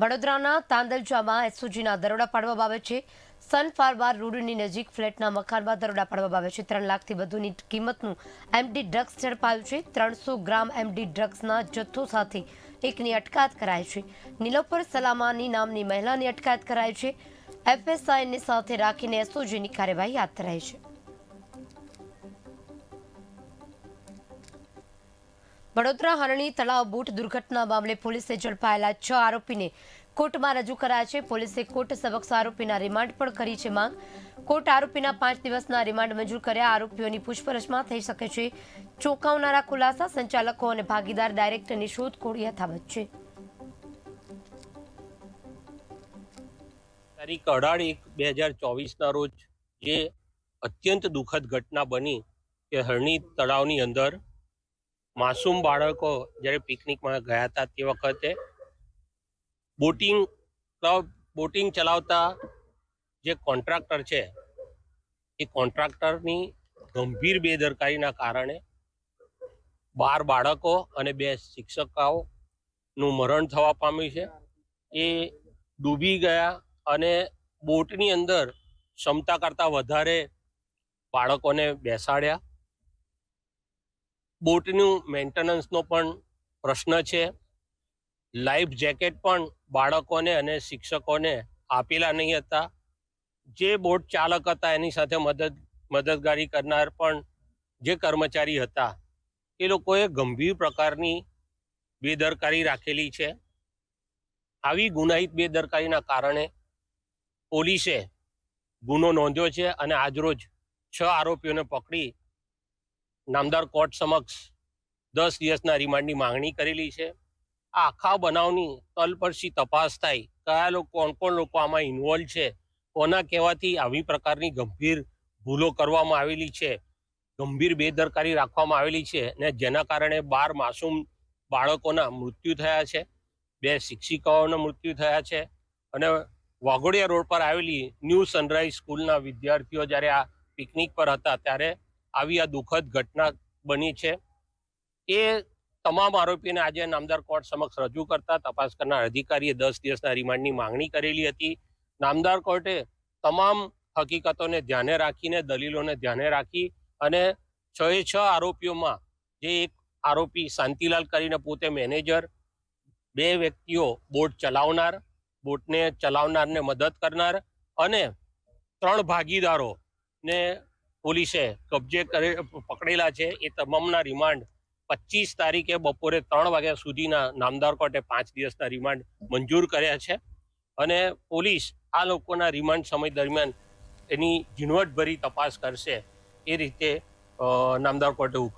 વડોદરાના તાંદલજામાં એસઓજીના દરોડા પાડવામાં આવે છે. સન સનફાર્મા રોડની નજીક ફ્લેટના મકાનમાં દરોડા પાડવામાં આવે છે. ત્રણ લાખથી વધુની કિંમતનું એમડી ડ્રગ્સ ઝડપાયું છે. ત્રણસો ગ્રામ એમડી ડ્રગ્સના જથ્થો સાથે એકની અટકાયત કરાઈ છે. નીલોફર સલામાની નામની મહિલાની અટકાયત કરાઈ છે. એફએસઆઈને સાથે રાખીને એસઓજીની કાર્યવાહી હાથ ધરાઈ છે. વડોદરા હરણી તળાવ બૂટ દુર્ઘટના મામલે પોલીસે ઝડપાયેલા છ આરોપીને કોર્ટમાં રજૂ કરાયા છે. પોલીસે કોર્ટ સમક્ષ આરોપીના રિમાન્ડ પણ કરી છે માંગ. કોર્ટ આરોપીના પાંચ દિવસના રિમાન્ડ મંજૂર કર્યા. આરોપીઓની પૂછપરછમાં થઈ શકે છે. ચોંકાવનારા ખુલાસા, સંચાલકો અને ભાગીદાર ડાયરેક્ટરની શોધખોળ યથાવત છે. તારીખ અઢાર એક બે હજાર ચોવીસના રોજ જે અત્યંત દુઃખદ ઘટના બની કે હરણી તળાવની અંદર માસૂમ બાળકો જ્યારે પિકનિકમાં ગયા હતા તે વખતે બોટિંગ ક્લબ, બોટિંગ ચલાવતા જે કોન્ટ્રાક્ટર છે, એ કોન્ટ્રાક્ટરની ગંભીર બેદરકારીના કારણે બાર બાળકો અને બે શિક્ષકાઓનું મરણ થવા પામ્યું છે. એ ડૂબી ગયા અને બોટની અંદર ક્ષમતા કરતાં વધારે બાળકોને બેસાડ્યા. બોટનું મેન્ટેનન્સનો પણ પ્રશ્ન છે. લાઈફ જેકેટ પણ બાળકોને અને શિક્ષકોને આપેલા નહીં હતા. જે બોટ ચાલક હતા એની સાથે મદદ, મદદગારી કરનાર પણ જે કર્મચારી હતા, એ લોકોએ ગંભીર પ્રકારની બેદરકારી રાખેલી છે. આવી ગુનાહિત બેદરકારીના કારણે પોલીસે ગુનો નોંધ્યો છે અને આજરોજ છ આરોપીઓને પકડી નામદાર કોર્ટ સમક્ષ દસ દિવસના રિમાન્ડની માંગણી કરેલી છે. આ આખા બનાવની તલપરસી તપાસ થાય, કયા લોકો, કોણ કોણ લોકો આમાં ઇન્વોલ્વ છે, કોના કહેવાથી આવી પ્રકારની ગંભીર ભૂલો કરવામાં આવેલી છે, ગંભીર બેદરકારી રાખવામાં આવેલી છે ને જેના કારણે બાર માસૂમ બાળકોના મૃત્યુ થયા છે, બે શિક્ષિકાઓના મૃત્યુ થયા છે અને વાઘોડિયા રોડ પર આવેલી ન્યૂ સનરાઈઝ સ્કૂલના વિદ્યાર્થીઓ જ્યારે આ પિકનિક પર હતા ત્યારે આવી આ દુઃખદ ઘટના બની છે. એ તમામ આરોપીને આજે નામદાર કોર્ટ સમક્ષ રજૂ કરતા તપાસ કરનાર અધિકારીએ દસ દિવસના રિમાન્ડની માંગણી કરેલી હતી. નામદાર કોર્ટે તમામ હકીકતોને ધ્યાને રાખીને, દલીલોને ધ્યાને રાખી અને છ એ છ આરોપીઓમાં જે એક આરોપી શાંતિલાલ કરીને પોતે મેનેજર, બે વ્યક્તિઓ બોટ ચલાવનાર, બોટને ચલાવનારને મદદ કરનાર અને ત્રણ ભાગીદારો ને પોલીસે કબજે કરે, પકડેલા છે. એ તમામના રિમાન્ડ પચીસ તારીખે બપોરે ત્રણ વાગ્યા સુધીના નામદાર કોર્ટે પાંચ દિવસના રિમાન્ડ મંજૂર કર્યા છે. અને પોલીસ આ લોકોના રિમાન્ડ સમય દરમિયાન એની ઝીણવટભરી તપાસ કરશે. એ રીતે નામદાર કોર્ટે હુકમ